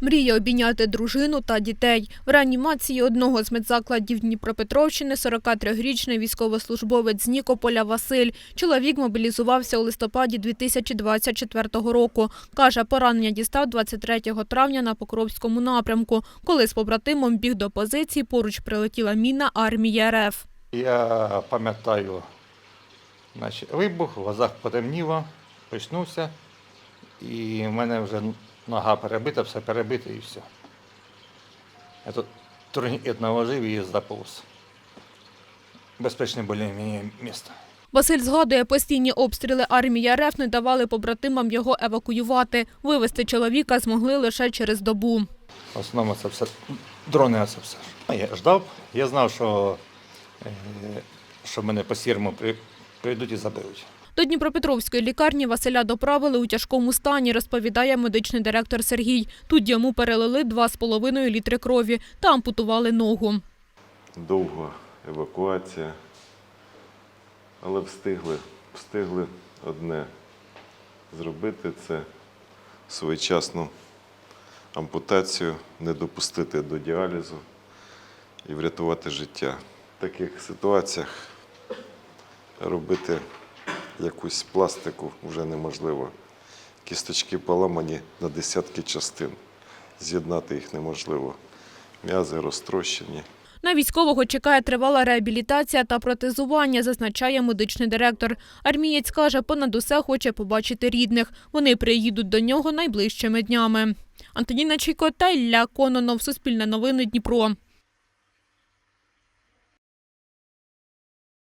Мріє обійняти дружину та дітей. В реанімації одного з медзакладів Дніпропетровщини 43-річний військовослужбовець з Нікополя Василь. Чоловік мобілізувався у листопаді 2024 року. Каже, поранення дістав 23 травня на Покровському напрямку. Коли з побратимом біг до позиції, поруч прилетіла міна армії РФ. Я пам'ятаю вибух, в глазах потемніло, почнувся, і в мене вже нога перебита, все перебите і все. Я тут турнікет наложив і заповз. Безпечне більш місто. Василь згадує, постійні обстріли армії РФ не давали побратимам його евакуювати. Вивезти чоловіка змогли лише через добу. В основному це все дрони, це все. Я ждав, я знав, що, е, що мене по сірому прийдуть і заберуть. До Дніпропетровської лікарні Василя доправили у тяжкому стані, розповідає медичний директор Сергій. Тут йому перелили 2,5 літри крові та ампутували ногу. довга евакуація, але встигли, встигли одне зробити це своєчасну ампутацію, не допустити до діалізу і врятувати життя. В таких ситуаціях робити якусь пластику вже неможливо. Кісточки поламані на десятки частин. З'єднати їх неможливо. М'язи розтрощені. На військового чекає тривала реабілітація та протезування, зазначає медичний директор. Армієць каже, понад усе хоче побачити рідних. Вони приїдуть до нього найближчими днями. Антоніна Чайко та Ілля Кононов. Суспільне новини Дніпро.